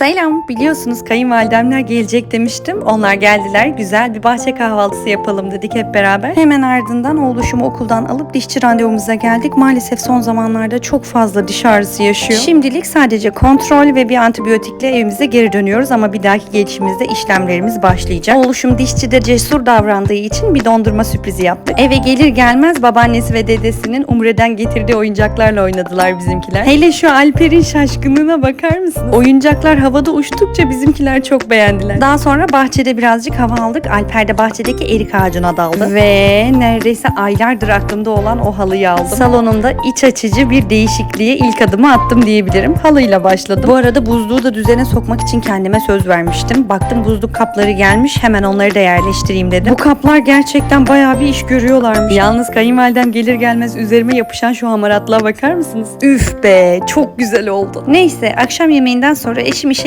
Selam. Biliyorsunuz kayınvalidemler gelecek demiştim. Onlar geldiler. Güzel bir bahçe kahvaltısı yapalım dedik hep beraber. Hemen ardından oğluşumu okuldan alıp dişçi randevumuza geldik. Maalesef son zamanlarda çok fazla diş ağrısı yaşıyor. Şimdilik sadece kontrol ve bir antibiyotikle evimize geri dönüyoruz ama bir dahaki gelişimizde işlemlerimiz başlayacak. Oğluşum dişçide cesur davrandığı için bir dondurma sürprizi yaptık. Eve gelir gelmez babaannesi ve dedesinin Umre'den getirdiği oyuncaklarla oynadılar bizimkiler. Hele şu Alper'in şaşkınlığına bakar mısınız? Oyuncaklar havada uçtukça bizimkiler çok beğendiler. Daha sonra bahçede birazcık hava aldık. Alper de bahçedeki erik ağacına daldı. Ve neredeyse aylardır aklımda olan o halıyı aldım. Salonumda iç açıcı bir değişikliğe ilk adımı attım diyebilirim. Halıyla başladım. Bu arada buzluğu da düzene sokmak için kendime söz vermiştim. Baktım buzluk kapları gelmiş. Hemen onları da yerleştireyim dedim. Bu kaplar gerçekten bayağı bir iş görüyorlarmış. Yalnız kayınvalidem gelir gelmez üzerime yapışan şu hamaratlığa bakar mısınız? Üf be çok güzel oldu. Neyse akşam yemeğinden sonra eşim işe